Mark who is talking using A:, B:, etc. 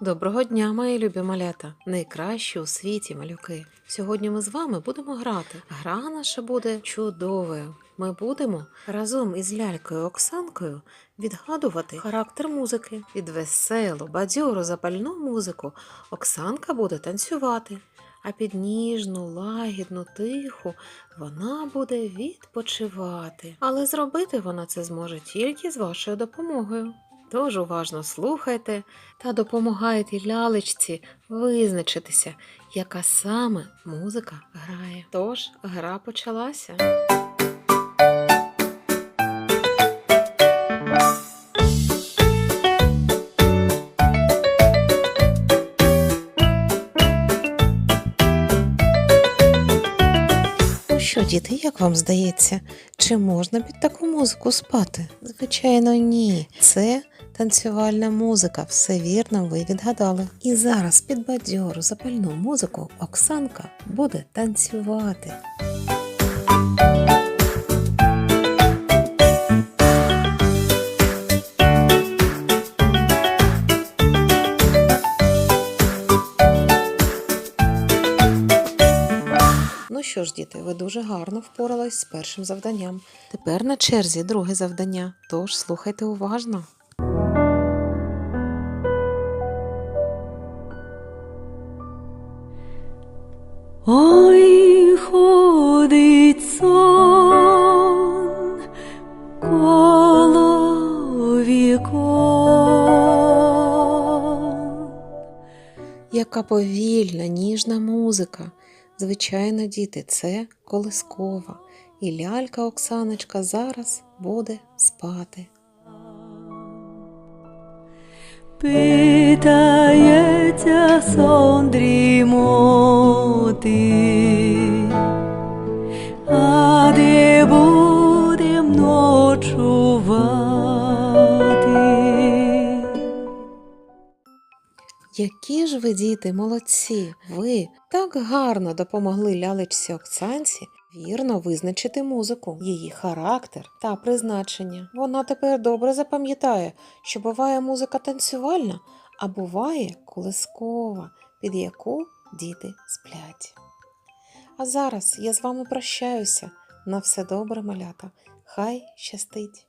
A: Доброго дня, мої любі малята, найкращі у світі малюки. Сьогодні ми з вами будемо грати. Гра наша буде чудовою. Ми будемо разом із лялькою Оксанкою відгадувати характер музики. Під веселу, бадьору, запальну музику Оксанка буде танцювати, а під ніжну, лагідну, тиху вона буде відпочивати. Але зробити вона це зможе тільки з вашою допомогою. Тож уважно слухайте та допомагайте лялечці визначитися, яка саме музика грає. Тож гра почалася. Ну що, діти, як вам здається, чи можна під таку музику спати? Звичайно, ні. Це танцювальна музика, все вірно ви відгадали. І зараз під бадьору запальну музику Оксанка буде танцювати. Ну що ж, діти, ви дуже гарно впорались з першим завданням. Тепер на черзі друге завдання, тож слухайте уважно.
B: Ой, ходить сон коло вікон.
A: Яка повільна, ніжна музика. Звичайно, діти, це колискова. І лялька Оксаночка зараз буде спати.
B: Питається сон дрімоти, а де будем ночувати?
A: Які ж ви, діти, молодці! Ви так гарно допомогли лялечці Оксанці вірно визначити музику, її характер та призначення. Вона тепер добре запам'ятає, що буває музика танцювальна, а буває колискова, під яку діти сплять. А зараз я з вами прощаюся. На все добре, малята. Хай щастить!